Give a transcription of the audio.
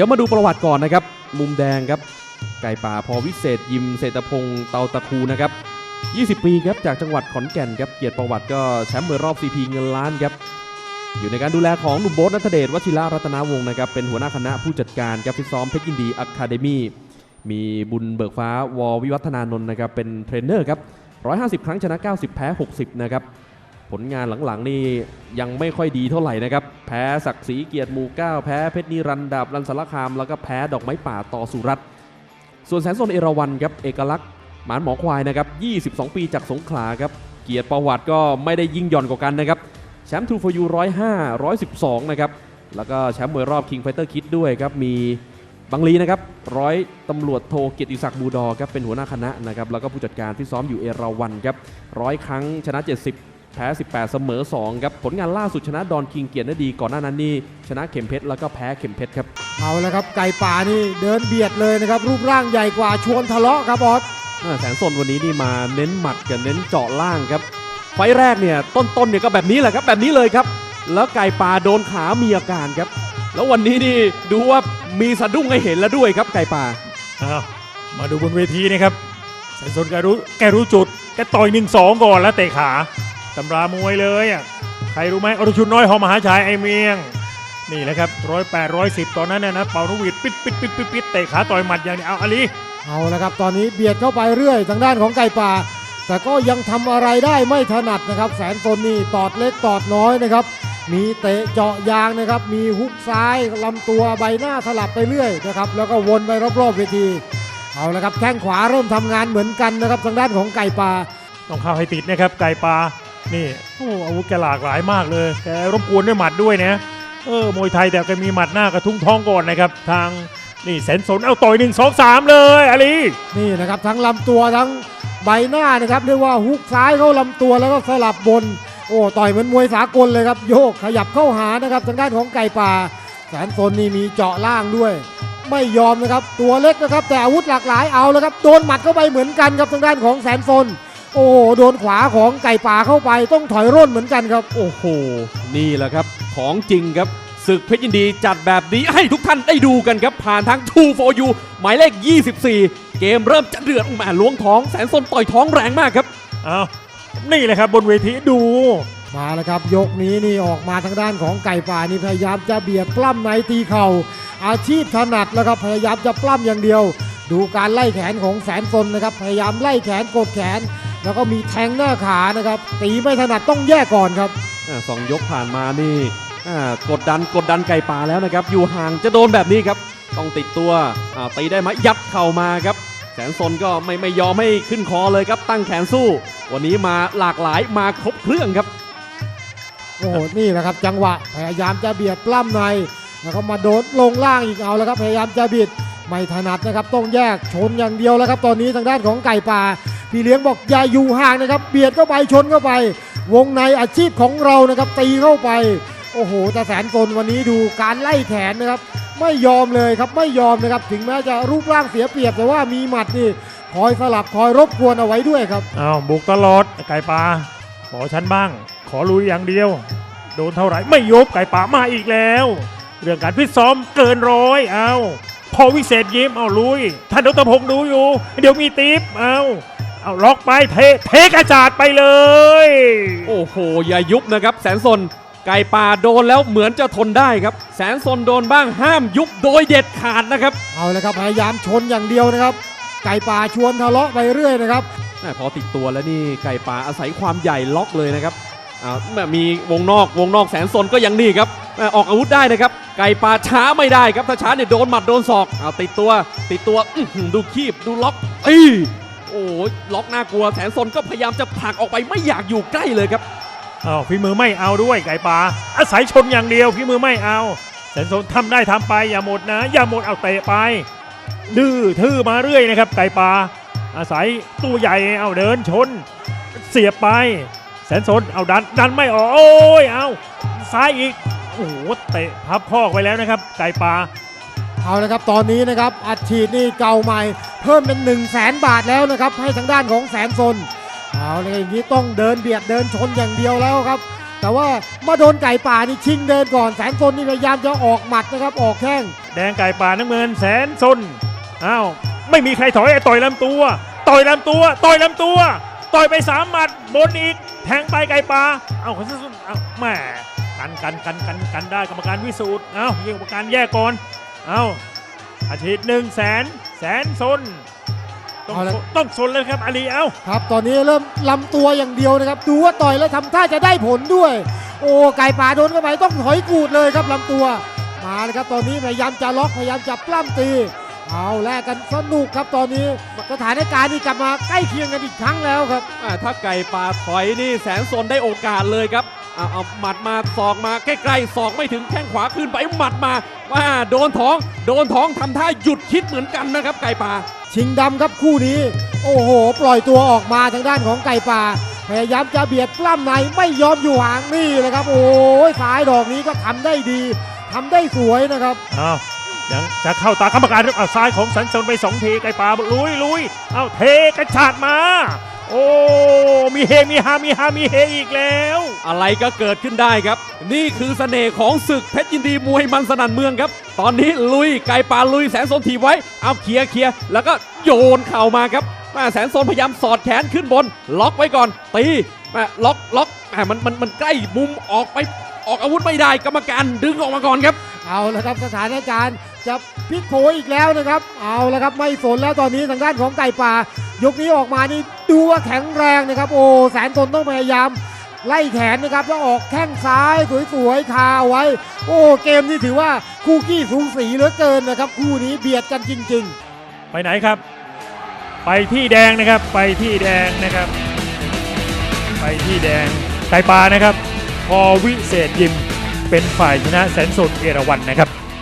ดี๋ยวมาดูประวัติก่อนนะครับ มุมแดงครับ ไก่ป่าพอวิเศษยิมเศรษฐพงศ์เตาตะคูนะครับ 20 ปีครับจากจังหวัดขอนแก่นครับเกียรติประวัติก็แชมป์มวยรอบ CP เงินล้านครับอยู่ในการดูแลของหนุ่มโบ๊ทนัทเดชวชิระรัตนาวงศ์นะครับเป็นหัวหน้าคณะผู้จัดการครับฟิตซ้อมเพชรยินดีอะคาเดมี่มีบุญเบิกฟ้าววิวัฒนานนท์นะครับเป็นเทรนเนอร์ครับ150 ครั้งชนะ 90 แพ้ 60 นะครับ ผลงานหลังๆนี่ยังไม่ค่อยดีเท่าไหร่นะครับ แพ้ศักดิ์ศรีเกียรติหมู่เก้าแพ้เพชรนิรันดร์ดาบรันสารคาม แล้วก็แพ้ดอกไม้ป่าต่อสุรัตน์ส่วนแสนสนเอราวันครับเอกลักษณ์หมานหมอควายนะครับ 22 ปีจากสงขลาครับ เกียรติประวัติก็ไม่ได้ยิ่งหย่อนกว่ากันนะครับแชมป์ทูฟอยู105 112นะครับ แล้วก็แชมป์มวยรอบ King Fighter Kid ด้วยครับ มีบังลีนะครับร้อยตำรวจโทเกียรติศักดิ์บูดอครับเป็นหัวหน้าคณะนะครับ แล้วก็ผู้จัดการที่ซ้อมอยู่เอราวันครับร้อยครั้งชนะ 70 พ้ 18 เสมอ 2 ครับ ผลงานล่าสุดชนะดอนคิงเกียรตินดีก่อนหน้านั้นนี่ชนะเข็มเพชรแล้วก็แพ้เข็มเพชรครับ เอาละครับไก่ป่านี่เดินเบียดเลยนะครับ รูปร่างใหญ่กว่าชวนทะเลาะครับบอสอ่าแสนสนวันนี้นี่มาเน้นหมัดกับเน้นเจาะล่างครับ ไฟล์แรกเนี่ยต้นๆเนี่ยก็แบบนี้แหละครับแบบนี้เลยครับ แล้วไก่ป่าโดนขามีอาการครับ แล้ววันนี้นี่ดูว่ามีสะดุ้งให้เห็นแล้วด้วยครับไก่ป่าอ้าวมาดูบนเวทีนะครับแสนสนแกรู้แกรู้จุดแกต่อยหนึ่งสองก่อนแล้วเตะขา ตำรามวยเลยอะใครรู้ไหมอรชุนน้อยหอมหาชัยไอเมียง นี่แหละครับร้อยแปดร้อยสิบตอนนั้นเนี่ยนะเป่านกหวีดปิดปิดปิดปิดปิดเตะขาต่อยหมัดอย่างนี้เอาอาลีเอาละครับ ตอนนี้เบียดเข้าไปเรื่อยทางด้านของไก่ป่า แต่ก็ยังทำอะไรได้ไม่ถนัดนะครับ แสนตนนี่ตอดเล็กตอดน้อยนะครับ มีเตะเจาะยางนะครับ มีฮุกซ้ายลำตัวใบหน้าสลับไปเรื่อยนะครับแล้วก็วนไปรอบๆเวทีเอาละครับแข้งขวาเริ่มทำงานเหมือนกันนะครับทางด้านของไก่ป่าต้องเข้าให้ติดนะครับไก่ปลา นี่โอ้อาวุธแกหลากหลายมากเลย แกรบกวนด้วยหมัดด้วยนะเออมวยไทยแต่แกมีหมัดหน้ากระทุ้งท้องก่อนนะครับ ทางนี่แสนสนเอาต่อยหนึ่งสองสามเลยอาลีนี่นะครับทั้งลำตัวทั้งใบหน้านะครับเรียกว่าฮุกซ้ายเข้าลำตัวแล้วก็สลับบน โอ้ต่อยเหมือนมวยสากลเลยครับโยกขยับเข้าหานะครับทางด้านของไก่ป่าแสนตนนี่มีเจาะล่างด้วย ไม่ยอมนะครับตัวเล็กนะครับแต่อาวุธหลากหลายเอาแล้วครับโดนหมัดเข้าไปเหมือนกันครับทางด้านของแสนตน โอ้โหโดนขวาของไก่ป่าเข้าไปต้องถอยร่นเหมือนกันครับ โอ้โห นี่แหละครับ ของจริงครับศึกเพชรยินดีจัดแบบนี้ให้ทุกท่านได้ดูกันครับ ผ่านทาง True for You หมายเลข 24 เกมเริ่มจะเดือดอุ้มแหม่ล้วงท้องแสนสนต่อยท้องแรงมากครับ เอานี่แหละครับบนเวทีดู มาแล้วครับ ยกนี้นี่ออกมาทางด้านของไก่ป่านี่พยายามจะเบียดปล้ำในตีเข่า อาชีพถนัดแล้วครับพยายามจะปล้ำอย่างเดียว ดูการไล่แขนของแสนตนนะครับพยายามไล่แขนกดแขน แล้วก็มีแทงหน้าขานะครับ ตีไม่ถนัดต้องแยกก่อนครับอ่าสองยกผ่านมานี่อ่ากดดันกดดันไก่ป่าแล้วนะครับ อยู่ห่างจะโดนแบบนี้ครับ ต้องติดตัวอ่าตีได้ไหมยัดเข่ามาครับ แสนสนก็ไม่ไม่ยอมให้ขึ้นคอเลยครับ ตั้งแขนสู้ วันนี้มาหลากหลายมาครบเครื่องครับ โอ้โหนี่แหละครับ จังหวะพยายามจะเบียดปล้ำในแล้วก็มาโดนลงล่างอีกเอาแล้วครับพยายามจะบิด ไม่ถนัดนะครับต้องแยกชนอย่างเดียวแล้วครับ ตอนนี้ทางด้านของไก่ป่า พี่เลี้ยงบอกอย่าอยู่ห่างนะครับ เบียดเข้าไปชนเข้าไป วงในอาชีพของเรานะครับตีเข้าไป โอ้โหต่แสนตนวันนี้ดูการไล่แขนนะครับ ไม่ยอมเลยครับไม่ยอมนะครับ ถึงแม้จะรูปร่างเสียเปรียบแต่ว่ามีหมัดนี่คอยสลับคอยรบกวนเอาไว้ด้วยครับเอาบุกตลอดไก่ปลาขอฉันบ้าง ขอลุยอย่างเดียว โดนเท่าไหร่ไม่ยบไก่ป่ามาอีกแล้ว เรื่องการพิซ้อมเกินร้อยเอา พอวิเศษยิ้มเอาลุย ท่านดรพงษ์ดูอยู่ เดี๋ยวมีติปเอาเอาล็อกไปเทเทกระจาดไปเลย โอ้โห อย่ายุบนะครับ แสนสนไก่ป่าโดนแล้วเหมือนจะทนได้ครับ แสนสนโดนบ้างห้ามยุบโดยเด็ดขาดนะครับ เอาเลยครับพยายามชนอย่างเดียวนะครับ ไก่ป่าชวนทะเลาะไปเรื่อยนะครับแม่พอติดตัวแล้วนี่ไก่ป่าอาศัยความใหญ่ล็อกเลยนะครับอ่าแม่มีวงนอกวงนอกแสนสนก็ยังนี่ครับแม่ออกอาวุธได้นะครับ ไก่ป่าช้าไม่ได้ครับถ้าช้าเนี่ยโดนหมัดโดนศอกเอาติดตัว ติดตัวดูคีบดูล็อกอ้ยโอ้ยล็อกน่ากลัวแสนสนก็พยายามจะผลักออกไปไม่อยากอยู่ใกล้เลยครับเอาพี่มือไม่เอาด้วยไก่ป่าอาศัยชนอย่างเดียวพี่มือไม่เอาแสนสนทำได้ทำไปอย่าหมดนะ อย่าหมดเอาเตะไป ดื้อทื่อมาเรื่อยนะครับ ไก่ป่าอาศัยตัวใหญ่เอาเดินชน เสียบไป แสนสนเอาดันดันไม่ออกโอ้ยเอาซ้ายอีก โอ้โหเตะพับพอกไปแล้วนะครับ ไก่ป่าเอาละครับตอนนี้นะครับอัดฉีดนี่เก่าใหม่ เพิ่มเป็น 1 0 0 0 0แสนบาทแล้วนะครับ ให้ทางด้านของแสนซนเอาเลยอย่างนี้ต้องเดินเบียดเดินชนอย่างเดียวแล้วครับ แต่ว่ามาโดนไก่ป่านี่ชิงเดินก่อนแสนซนนี่พยายามจะออกหมัดนะครับออกแข้งแแดงไก่ป่าน้ำเงินแสนซนอ้าวไม่มีใครถอยต่อยลำตัว ต่อยลำตัวต่อยลำตัว ต่อยไปสามหมัดบนอีกแทงไปไก่ป่าเอ้าแสนซนเอ้าแหม่ กันกันกันกันกันได้กรรมการวิสูตรเอ้ายิงกรรมการแยกก่อนเอ้าอาทิตย์หนึ่งแสนแสนซนต้องเอาละ ต้องซนเลยครับอาลีเอ้าครับตอนนี้เริ่มลำตัวอย่างเดียวนะครับดูว่าต่อยแล้วทำท่าจะได้ผลด้วย โอ้ไก่ป่าโดนเข้าไปต้องถอยกูดเลยครับลำตัวมาเลยครับตอนนี้พยายามจะล็อกพยายามจะปล้ำตี เอาแลกกันสนุกครับตอนนี้สถานการณ์นี่กลับมาใกล้เคียงกันอีกครั้งแล้วครับ อ่าถ้าไก่ป่าถอยนี่แสนสนได้โอกาสเลยครับ เอาเอาหมัดมาศอกมาใกล้ๆศอกไม่ถึงแข้งขวาขึ้นไปหมัดมาว่าโดนท้อง โดนท้องทำท่าหยุดคิดเหมือนกันนะครับ ไก่ป่า ชิงดำครับคู่นี้ โอ้โห ปล่อยตัวออกมาทางด้านของไก่ป่าพยายามจะเบียดปล้ำในไม่ยอมอยู่ห่างนี่เลยครับ โอ้ยสายดอกนี้ก็ทำได้ดีทำได้สวยนะครับเอายังจะเข้าตากรรมการหรือเอาซ้ายของสันสนไปสองทีไก่ป่าลุยลุยเอาเทกระชากมา โอ้ มีเฮมีฮามีฮามีเฮอีกแล้ว อะไรก็เกิดขึ้นได้ครับ นี่คือเสน่ห์ของศึกเพชรยินดีมวยมันสนั่นเมืองครับ ตอนนี้ลุยไก่ป่าลุยแสนสนถีบไว้ เอาเคลียร์เคลียร์แล้วก็โยนเข่ามาครับแม่แสนสนพยายามสอดแขนขึ้นบน ล็อกไว้ก่อนตีแม่ล็อกล็อกแม่มันมันมันใกล้มุมออกไป ออกอาวุธไม่ได้กรรมการดึงออกมาก่อนครับ เอาละครับสถานการณ์จะพลิกโผอีกแล้วนะครับ เอาละครับไม่สนแล้วตอนนี้ทางด้านของไก่ป่า ยกนี้ออกมานี่ดูว่าแข็งแรงนะครับ โอ้แสนตนต้องพยายาม ไล่แขนนะครับแล้วออกแข้งซ้ายสวยๆคาไว้ โอ้เกมนี้ถือว่าคู่ขี้สูสีเหลือเกินนะครับ คู่นี้เบียดกันจริงๆไปไหนครับ ไปที่แดงนะครับ ไปที่แดงนะครับ ไปที่แดงไก่ป่านะครับ พอวิเศษยิมเป็นฝ่ายชนะแสนสดเอราวันนะครับ